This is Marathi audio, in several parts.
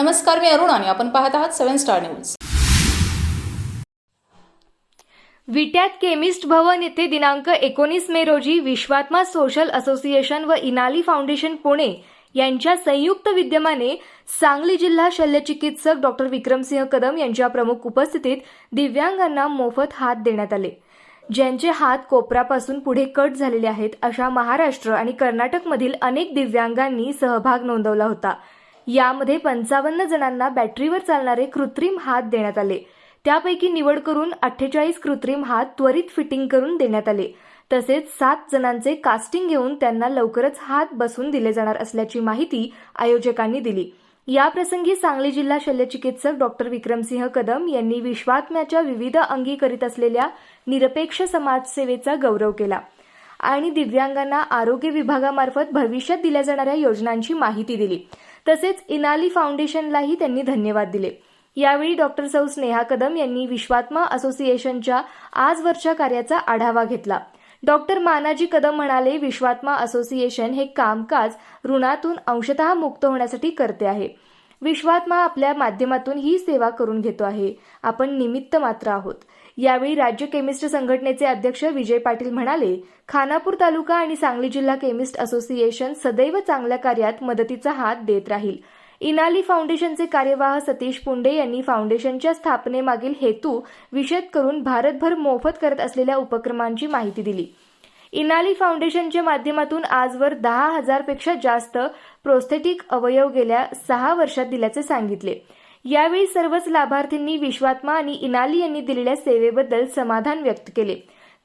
नमस्कार मी अरुण आणि आपण पाहत आहात सेव्हन स्टार न्यूज. विट्यात केमिस्ट भवन येथे दिनांक एकोणीस मे रोजी विश्वात्मा सोशल असोसिएशन व इनाली फाउंडेशन पुणे यांच्या संयुक्त विद्यमाने सांगली जिल्हा शल्यचिकित्सक डॉक्टर विक्रमसिंह कदम यांच्या प्रमुख उपस्थितीत दिव्यांगांना मोफत हात देण्यात आले. ज्यांचे हात कोपरापासून पुढे कट झालेले आहेत अशा महाराष्ट्र आणि कर्नाटकमधील अनेक दिव्यांगांनी सहभाग नोंदवला होता. यामध्ये पंचावन्न जणांना बॅटरीवर चालणारे कृत्रिम हात देण्यात आले. त्यापैकी निवड करून अठ्ठेचाळीस कृत्रिम हात त्वरित फिटिंग करून देण्यात आले. तसेच सात जणांचे कास्टिंग घेऊन त्यांना लवकरच हात बसून दिले जाणार असल्याची माहिती आयोजकांनी दिली. याप्रसंगी सांगली जिल्हा शल्यचिकित्सक डॉक्टर विक्रमसिंह कदम यांनी विश्वात्म्याच्या विविध अंगी करीत असलेल्या निरपेक्ष समाजसेवेचा गौरव केला. आणि दिव्यांगांना आरोग्य विभागामार्फत भविष्यात दिल्या जाणाऱ्या योजनांची माहिती दिली. तसेच इनाली फाउंडेशनलाही त्यांनी धन्यवाद दिले. यावेळी डॉक्टर सौ स्नेहा कदम यांनी विश्वात्मा असोसिएशनच्या आजवरच्या कार्याचा आढावा घेतला. डॉक्टर मानाजी कदम म्हणाले विश्वात्मा असोसिएशन हे कामकाज ऋणातून अंशतः मुक्त होण्यासाठी करते आहे. विश्वात्मा आपल्या माध्यमातून ही सेवा करून घेतो आहे. आपण निमित्त मात्र आहोत. यावेळी राज्य केमिस्ट संघटनेचे अध्यक्ष विजय पाटील म्हणाले खानापूर तालुका आणि सांगली जिल्हा केमिस्ट असोसिएशन सदैव चांगल्या कार्यात मदतीचा हात देत राहील. इनाली फाउंडेशनचे कार्यवाह सतीश पुंडे यांनी फाउंडेशनच्या स्थापनेमागील हेतू विशद करून भारतभर मोफत करत असलेल्या उपक्रमांची माहिती दिली. इनाली फाउंडेशनच्या माध्यमातून आजवर दहा हजारपेक्षा जास्त प्रोस्थेटिक अवयव गेल्या सहा वर्षात दिल्याचे सांगितले. यावेळी सर्वच लाभार्थींनी विश्वात्मा आणि इनाली यांनी दिलेल्या सेवेबद्दल समाधान व्यक्त केले.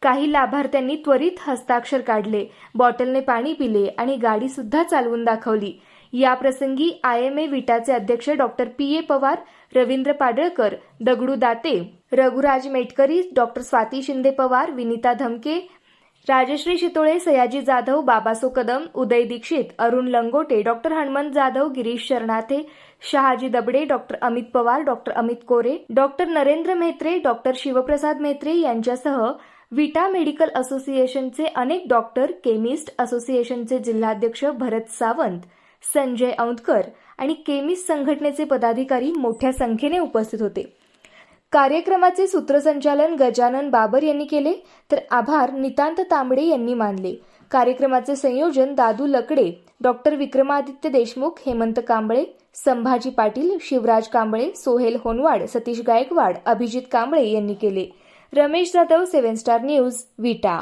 काही लाभार्थ्यांनी त्वरित हस्ताक्षर काढले बॉटलने पाणी पिले आणि गाडी सुद्धा चालवून दाखवली. याप्रसंगी आय एम ए विटाचे अध्यक्ष doctor P A Pawar Ravindra Padalkar Dagdu Date Raghuraj Metkari doctor Swati Shinde Pawar Vinita Dhamke Rajashree Shitole Sayaji Jadhav Babaso Kadam Uday Dixit Arun Langote doctor Hanumant Jadhav Girish Sharanathe Shahaji Dabade doctor Amit Pawar doctor Amit Kore doctor Narendra Metre doctor Shivprasad Metre यांच्यासह विटा मेडिकल असोसिएशनचे अनेक डॉक्टर केमिस्ट असोसिएशनचे जिल्हाध्यक्ष भरत सावंत संजय औंधकर आणि केमिस्ट संघटनेचे पदाधिकारी मोठ्या संख्येने उपस्थित होते. कार्यक्रमाचे सूत्रसंचालन गजानन बाबर यांनी केले तर आभार नितांत तांबडे यांनी मानले. कार्यक्रमाचे संयोजन दादू लकडे डॉक्टर विक्रमादित्य देशमुख हेमंत कांबळे संभाजी पाटील शिवराज कांबळे सोहेल होनवाड सतीश गायकवाड अभिजित कांबळे यांनी केले. Ramesh Jadhav seven star news Vita.